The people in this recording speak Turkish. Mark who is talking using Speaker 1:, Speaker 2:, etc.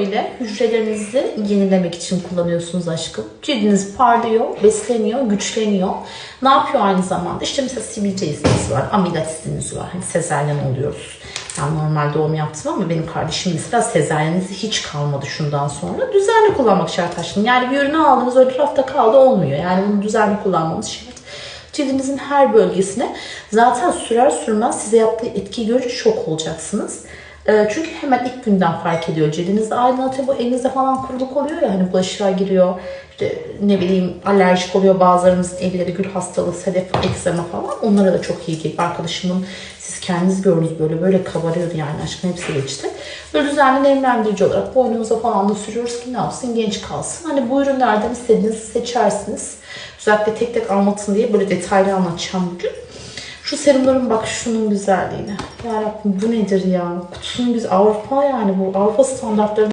Speaker 1: Böyle hücrelerinizi yenilemek için kullanıyorsunuz aşkım. Cildiniz parlıyor, besleniyor, güçleniyor. Ne yapıyor aynı zamanda? İşte mesela sivilce iziniz var, amilat iziniz var. Hani sezaryen oluyoruz. Ben normal doğum yaptım ama benim kardeşim mesela sezaryen izi hiç kalmadı şundan sonra. Düzenli kullanmak şart aşkım. Yani bir ürünü aldınız öyle rafta kaldı olmuyor. Yani bunu düzenli kullanmanız şart. Cildinizin her bölgesine zaten sürer sürmez size yaptığı etkiyi görünce şok olacaksınız. Ee, Çünkü hemen ilk günden fark ediyor. Cildinizde aydınlatıyor. Bu elinizde falan kuruluk oluyor ya hani bulaşığa giriyor. İşte ne bileyim alerjik oluyor bazılarımızın elleri gül hastalığı, sedef, egzama falan. Onlara da çok iyi geliyor. Arkadaşımın siz kendiniz gördünüz böyle böyle kabarıyordu yani aşkım hepsi geçti. Böyle düzenli nemlendirici olarak boynunuza falan da sürüyoruz ki ne yapsın genç kalsın. Hani bu ürünlerden istediğinizi seçersiniz. Özellikle tek tek anlatın diye böyle detaylı anlatacağım bugün. Şu serumların bak şunun güzelliğine. Ya bu nedir ya? Kutusunun güzel. Avrupa yani bu. Avrupa standartları